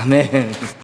아멘.